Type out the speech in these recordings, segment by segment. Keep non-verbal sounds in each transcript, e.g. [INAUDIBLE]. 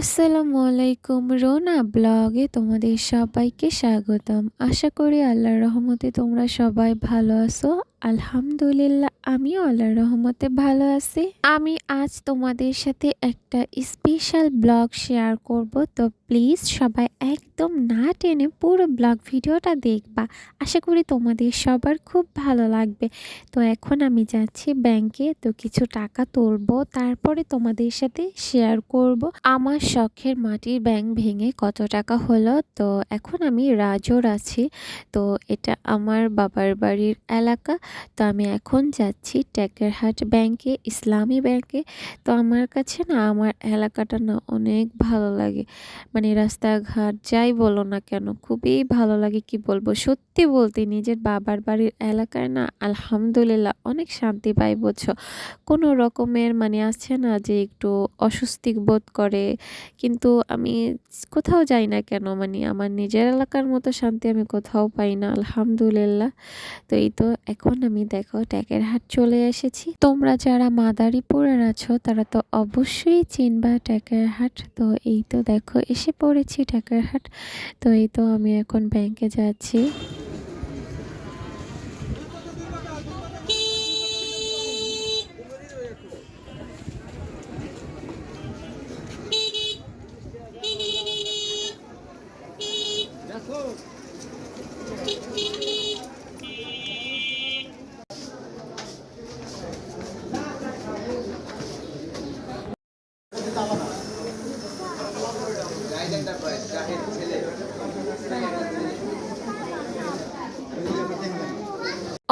আসসালামু আলাইকুম। রোনা ব্লগে তোমাদের সবাইকে স্বাগতম। আশা করি আল্লাহর রহমতে তোমরা সবাই ভালো আছো। আলহামদুলিল্লাহ, আমিও আল্লাহর রহমতে ভালো আছি। আমি আজ তোমাদের সাথে একটা স্পেশাল ব্লগ শেয়ার করব। তো প্লিজ সবাই একদম না টেনে পুরো ব্লগ ভিডিওটা দেখবা। আশা করি তোমাদের সবার খুব ভালো লাগবে। তো এখন আমি যাচ্ছি ব্যাংকে, তো কিছু টাকা তুলবো, তারপরে তোমাদের সাথে শেয়ার করব। আমার শখের মাটির ব্যাং ভেঙে কত টাকা হলো? তো এখন আমি রাজোর আছি। তো এটা আমার বাবার বাড়ির এলাকা। তো আমি এখন যাচ্ছি টেকেরহাট ব্যাংকে, ইসলামী ব্যাংকে। তো আমার কাছে না, আমার এলাকাটা না অনেক ভালো লাগে। মানে রাস্তাঘাট যাই বলো না কেন, খুবই ভালো লাগে, কি বলব? সত্যি বলতে নিজের বাবার বাড়ির এলাকায় না, আলহামদুলিল্লাহ অনেক শান্তি পাই, বুঝছ? কোনো রকমের মানে আছে না যে একটু অস্বস্তিক বোধ করে কিন্তু আমি কোথাও যাই না কেন? মানে আমার নিজের এলাকার মতো শান্তি আমি কোথাও পাই না, আলহামদুলিল্লাহ। তো এই তো এখন আমি দেখো ট্যাকের হাট চলে এসেছি। তোমরা যারা মাদারীপুরের আছো, তারা তো অবশ্যই চিনবা ট্যাকের হাট। তো এই তো দেখো, এসে পড়েছি ট্যাকের হাট। তো এই তো আমি এখন ব্যাংকে যাচ্ছি।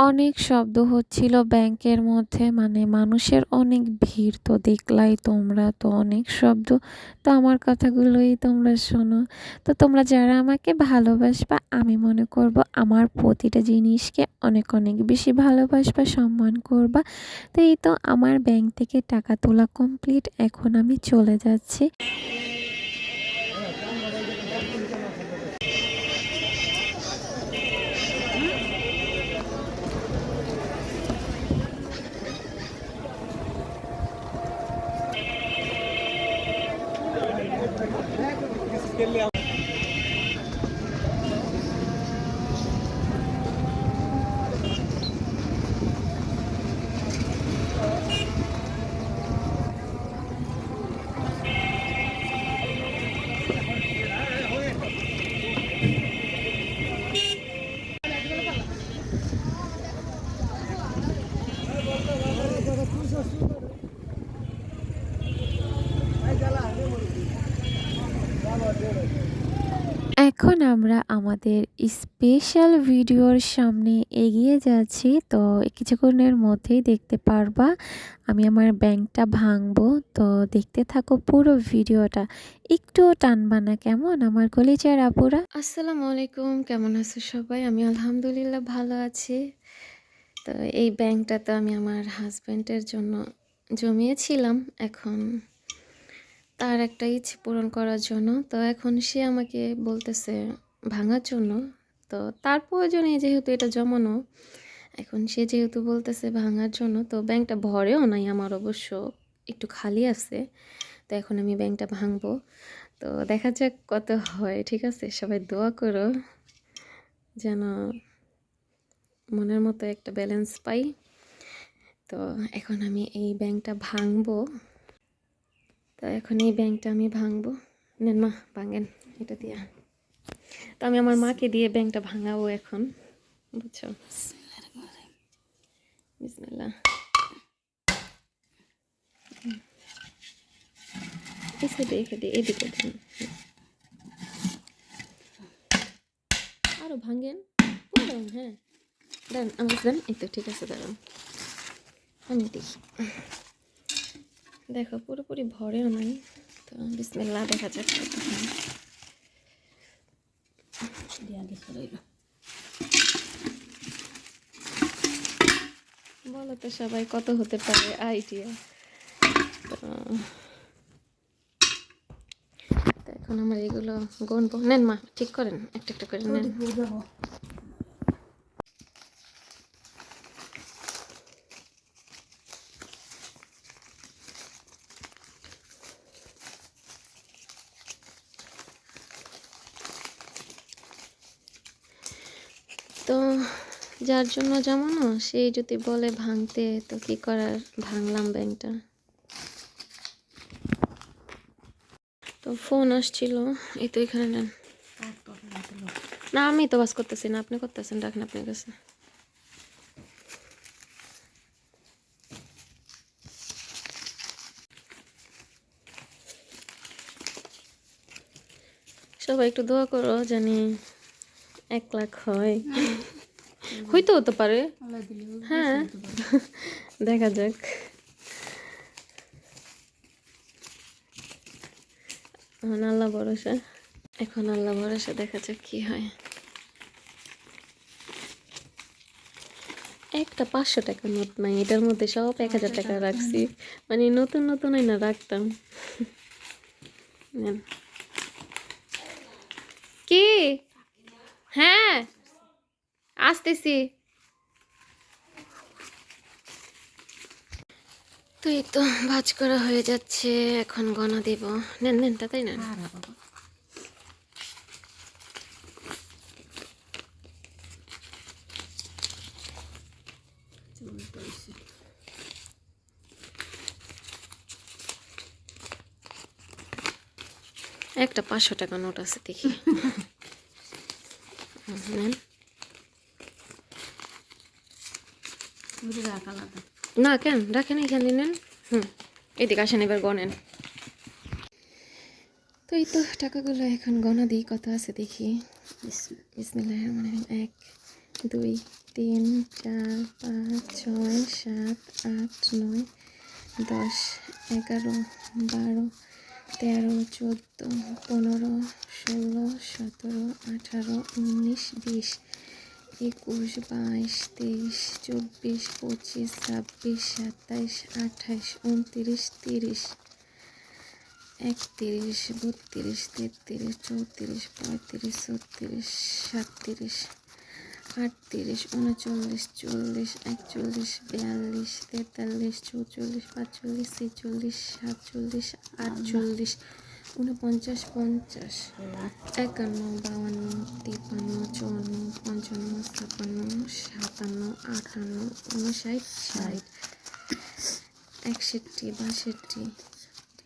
অনেক শব্দ হচ্ছিল ব্যাংকের মধ্যে মানে মানুষের অনেক ভিড় তো দেখলাই তোমরা তো অনেক শব্দ। তো আমার কথাগুলোই তোমরা শোনো। তো তোমরা যারা আমাকে ভালোবাসবা, আমি মনে করব আমার প্রতিটা জিনিসকে অনেক অনেক বেশি ভালোবাসবা, সম্মান করবা। তো এই তো আমার ব্যাংক থেকে টাকা তোলা কমপ্লিট এখন আমি চলে যাচ্ছি। আমাদের স্পেশাল ভিডিওর সামনে এগিয়ে যাচ্ছি। তো কিছুক্ষণের মধ্যেই দেখতে পারবা আমি আমার ব্যাংকটা ভাঙবো। তো দেখতে থাকো পুরো ভিডিওটা একটু টানবা না কেমন? আমার কলিজার আপুরা। আসসালামু আলাইকুম, কেমন আছো সবাই? আমি আলহামদুলিল্লাহ ভালো আছি। তো এই ব্যাংকটা তো আমি আমার হাজব্যান্ডের জন্য জমিয়েছিলাম। এখন তার একটা ইচ্ছে পূরণ করার জন্য। তো এখন সে আমাকে বলতেছে ভাঙার জন্য। তো তার প্রয়োজনে যেহেতু এটা জমানো, এখন সে যেহেতু বলতেছে ভাঙার জন্য, তো ব্যাংকটা ভরেও নাই আমার অবশ্য, একটু খালি আছে। তো এখন আমি ব্যাংকটা ভাঙবো। তো দেখা যাক কত হয়, ঠিক আছে? সবাই দোয়া করো যেন মনের মতো একটা ব্যালেন্স পাই। তো এখন আমি এই ব্যাংকটা ভাঙবো। তো এখন এই ব্যাংকটা আমি ভাঙবো। নেন মা, ভাঙেন এটা দিয়া। তো আমি আমার মাকে দিয়ে ব্যাংকটা ভাঙাবো এখন, বুঝছ? এখানে এদিকে আরও ভাঙেন। দাঁড়ান হ্যাঁ। দাঁড়ান আমার এই তো ঠিক আছে, দাঁড়ান। আমি দেখি। দেখো, পুরোপুরি ভরেও নাই। তো বিসমিল্লা দেখা যাক বলো তো সবাই কত হতে পারে আইডিয়া তো এখন আমার এগুলো গনবো। নেন মা ঠিক করেন একটা একটা করে নেন। তো যার জন্য জমানো, সেই যদি বলে ভাঙতে, তো কি করার? ভাঙলাম ব্যাংকটা। তো ফোন আসছিল। এই তো এখানে নেন। না, আমি তো বাস করতেছি না। আপনি করতেছেন, রাখেন আপনার কাছে। সবাই একটু দোয়া করো, জানি এক লাখ হয় হইতে হতে পারে। হ্যাঁ। দেখা যাক। এখন আল্লাহ ভরসা। এখন আল্লাহ ভরসা দেখা যাক কি হয়। একটা পাঁচশো টাকা নোট নাই। এটার মধ্যে সব এক হাজার টাকা রাখছি। মানে নতুন নতুন হয় না রাখতাম। কি? আসতেছি। তো এই তো ভাজ করা হয়ে যাচ্ছে এখন গনা দিব। নেন নেন তাই না একটা পাঁচশো টাকা নোট আছে দেখি। [LAUGHS] নেন। না, কেন? রাখেন এখানে, নেন। হুম। এদিকে আসেন, এবার গনেন তো এই তো টাকাগুলো এখন গণা দিই কত আছে দেখি। বিসমিল্লাহ রহমান এক, দুই, তিন, চার, পাঁচ, ছয়, সাত, আট, নয়, দশ, এগারো, বারো, তেরো, চোদ্দ, পনেরো, ষোলো, সতেরো, আঠারো, উনিশ, বিশ। একুশ, বাইশ, তেইশ, চব্বিশ, পঁচিশ, ছাব্বিশ, সাতাইশ, আঠাইশ, উনত্রিশ, তিরিশ, একত্রিশ, বত্রিশ, তেত্রিশ, চৌত্রিশ, পঁয়ত্রিশ, ছত্রিশ, সাতত্রিশ, আটত্রিশ, উনচল্লিশ, চল্লিশ, একচল্লিশ, বিয়াল্লিশ, তেতাল্লিশ, চৌচল্লিশ, পাঁচচল্লিশ, ছেচল্লিশ, সাতচল্লিশ, আটচল্লিশ উনপঞ্চাশ পঞ্চাশ একান্ন বাউান্ন তিপ্পান্ন চুয়ান্ন পঞ্চান্ন ছাপ্পান্ন সাতান্ন আটান্ন উনষাট ষাট একষট্টি বাষট্টি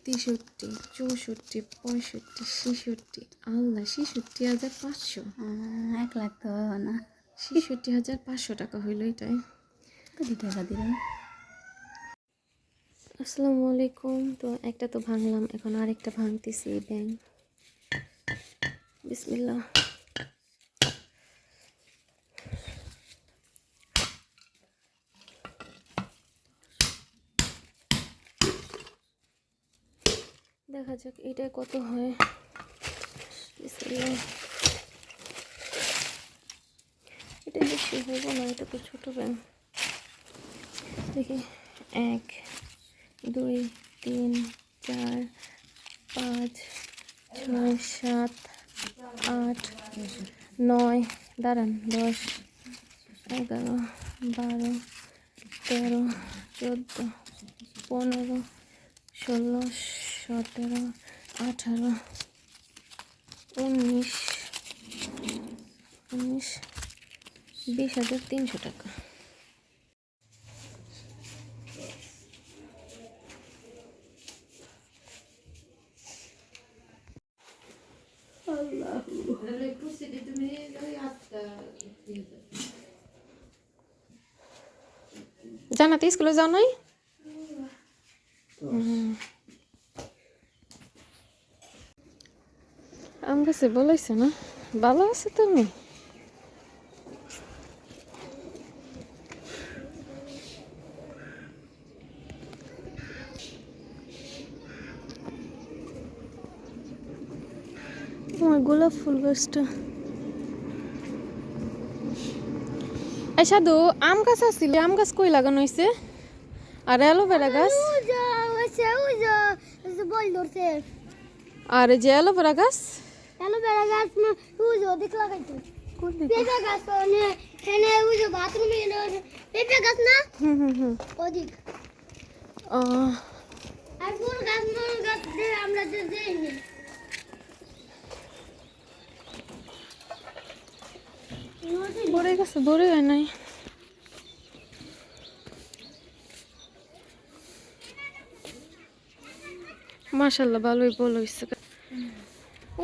তেষট্টি চৌষট্টি পঁয়ষট্টি ছেষট্টি আল্লাহ ছেষট্টি হাজার পাঁচশো। এক লাখ তো না। ছেষট্টি হাজার পাঁচশো টাকা হইল এটাই। কোটি টাকা দিলাম আসসালামু আলাইকুম। তো একটা তো ভাঙলাম, এখন আরেকটা ভাঙতেছি এই ব্যাংক বিসমিল্লাহ। দেখা যাক এটাই কত হয়। এটা বেশি হইব না, এটা তো ছোট ব্যাংক দেখি, এক দুই, তিন, চার, পাঁচ, ছয়, সাত, আট, নয়, দাঁড়ান, দশ, এগারো, বারো, তেরো, চোদ্দ, পনেরো, ষোলো, সতেরো, আঠারো, উনিশ উনিশ, বিশ হাজার তিনশো টাকা। স্কুলে যাও নাই। আম গাছে বলাইছে না? ভালো আছে তুমি? আমার গোলাপ ফুল গাছটা। এই সাধু আম গাছ আসছিল আম গাছ কই লাগানো হয়েছে আর অ্যালোভেরা গাছ। আর যে অ্যালোভেরা গাছ। অ্যালোভেরা গাছ উজো দেখ? লাগাইতো পেঁপে গাছ তো নে এনে উজো বাথরুমে পেঁপে গাছ না? হুম হুম হুম। ওদিক। আর ফুল গাছ মূল গাছ আমরা যে পড়ে গেছে নাই। মাশাল্লাহ, ভালোই বল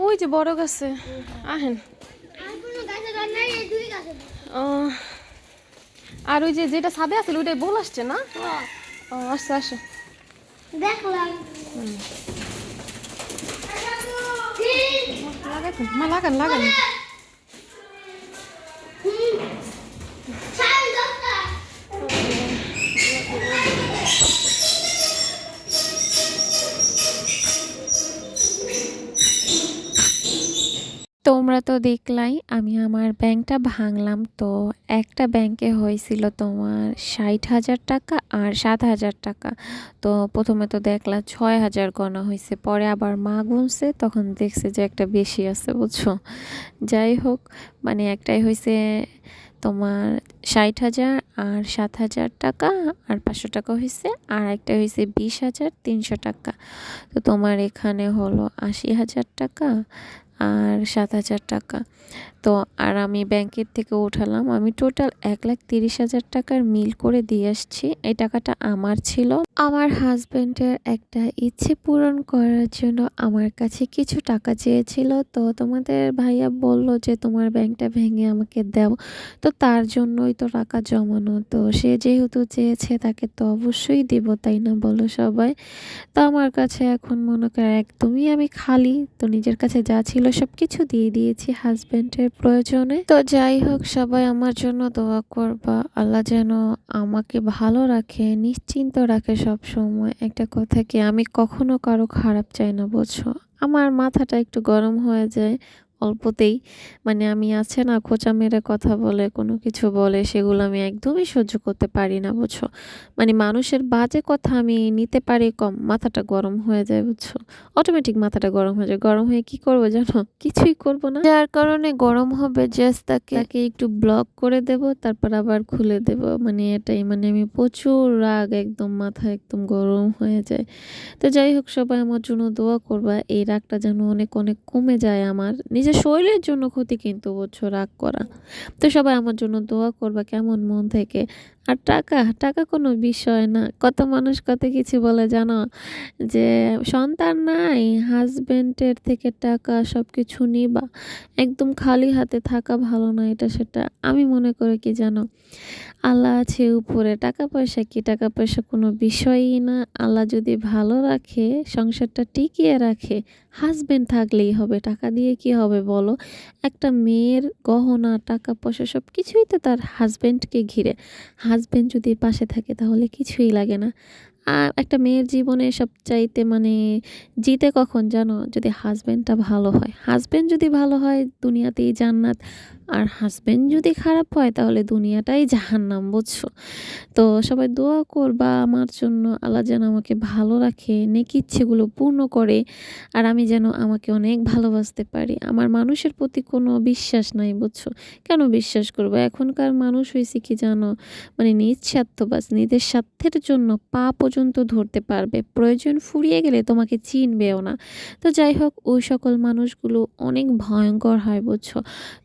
ওই যে বড় গাছে, আহেন। আর ওই যে যেটা সাদে আছে, ওইটাই বল আসছে না? আসছে আসে দেখলাম লাগাইছেন মা, লাগান লাগান। তোমরা তো দেখলাই, আমি আমার ব্যাংকটা ভাঙলাম। তো একটা ব্যাংকে হয়েছিল তোমার ষাট হাজার টাকা আর সাত হাজার টাকা। তো প্রথমে তো দেখলাম ছয় হাজার গণা হয়েছে, পরে আবার মা গুনছে, তখন দেখছে যে একটা বেশি আছে, বুঝছ? যাই হোক মানে একটাই হয়েছে তোমার ষাট হাজার আর সাত হাজার টাকা আর পাঁচশো টাকা হয়েছে, আর একটা হয়েছে বিশ হাজার তিনশো টাকা। তো তোমার এখানে হলো আশি হাজার টাকা আর সাত হাজার টাকা। তো আর আমি ব্যাংকের থেকে উঠালাম। আমি টোটাল এক লাখ তিরিশ হাজার টাকার মিল করে দিয়ে আসছি। এই টাকাটা আমার ছিল। আমার হাজব্যান্ডের একটা ইচ্ছে পূরণ করার জন্য আমার কাছে কিছু টাকা চেয়েছিল। তো তোমাদের ভাইয়া বলল যে, তোমার ব্যাংকটা ভেঙে আমাকে দাও। তো তার জন্যই তো টাকা জমানো। তো সে যেহেতু চেয়েছে, তাকে তো অবশ্যই দিব, তাই না বলো সবাই? তো আমার কাছে এখন মনে করে, একদমই আমি খালি। তো নিজের কাছে যা ছিল সব কিছু দিয়ে দিয়েছি হাজব্যান্ডের প্রয়োজনে। তো যাই হোক, সবাই আমার জন্য দোয়া করবা। আল্লাহ যেন আমাকে ভালো রাখে, নিশ্চিন্ত রাখে সব সময়। একটা কথা কি, আমি কখনো কারও খারাপ চাই না, বুঝছ? আমার মাথাটা একটু গরম হয়ে যায়। অল্পতেই। মানে আমি আছে না, খোঁচা মেরে কথা বলে, কোনো কিছু বলে, সেগুলো আমি একদমই সহ্য করতে পারি না, বুঝছ? মানে মানুষের বাজে কথা আমি নিতে পারি কম, মাথাটা গরম হয়ে যায়, বুঝছ? অটোমেটিক মাথাটা গরম হয়ে যায়। গরম হয়ে কি করব জানো? [LAUGHS] কিছুই করব না। যার কারণে গরম হবে জাস্ট তাকে তাকে একটু ব্লক করে দেব, তারপর আবার খুলে দেব। মানে এটাই মানে আমি প্রচুর রাগ একদম, মাথা একদম গরম হয়ে যায়। তো যাই হোক, সবাই আমার জন্য দোয়া করবা, এই রাগটা যেন অনেক অনেক কমে যায় আমার। নিজের শরীরের জন্য ক্ষতি কিন্তু বুঝছ রাগ করা। তো সবাই আমার জন্য দোয়া করবা কেমন মন থেকে। আর টাকা টাকা কোনো বিষয় না। কত মানুষ কত কিছু বলে, জানো? যে সন্তান নাই হাজবেন্ডের থেকে টাকা সব কিছু নিবা। একদম খালি হাতে থাকা ভালো না এটা সেটা। আমি মনে করি কি জানো? আল্লাহ আছে উপরে। টাকা পয়সা কি? টাকা পয়সা কোনো বিষয়ই না। আল্লাহ যদি ভালো রাখে, সংসারটা টিকিয়ে রাখে হাজবেন্ড থাকলেই হবে। টাকা দিয়ে কি হবে বলো? একটা মেয়ের গহনা, টাকা পয়সা সব কিছুই তো তার হাজবেন্ডকে ঘিরে। হাজবেন্ড যদি পাশে থাকে তাহলে কিছুই লাগে না। আর একটা মেয়ের জীবনে সব চাইতে মানে জিতে কখন জানো? যদি হাজব্যান্ডটা ভালো হয়। হাজব্যান্ড যদি ভালো হয় দুনিয়াতেই জান্নাত। আর হাজবেন্ড যদি খারাপ হয়, তাহলে দুনিয়াটাই জাহান্নাম, বুঝছ? তো সবাই দোয়া করবা, আমার জন্য আল্লাহ যেন আমাকে ভালো রাখে, নেকি ইচ্ছেগুলো পূর্ণ করে, আর আমি যেন আমাকে অনেক ভালোবাসতে পারি। আমার মানুষের প্রতি কোনো বিশ্বাস নাই, বুঝছ? কেন বিশ্বাস করব? এখনকার মানুষ হয়েছে কি জানো? মানে নিজ স্বার্থবাস নিজের স্বার্থের জন্য পা পর্যন্ত ধরতে পারবে। প্রয়োজন ফুরিয়ে গেলে তোমাকে চিনবেও না। তো যাই হোক, ওই সকল মানুষগুলো অনেক ভয়ঙ্কর হয়, বুঝছ?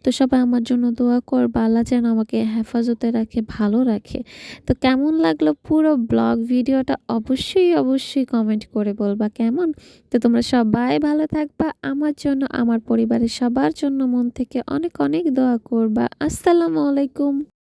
তো সবাই আমার জন্য দোয়া কর, বালা যেন আমাকে হেফাজতে রাখে, ভালো রাখে। তো কেমন লাগল পুরো ব্লগ ভিডিওটা অবশ্যই অবশ্যই কমেন্ট করে বলবা কেমন? তো তোমরা সবাই ভালো থাকবা, আমার জন্য, আমার পরিবারের সবার জন্য মন থেকে অনেক অনেক দোয়া করবা। আসসালামু আলাইকুম।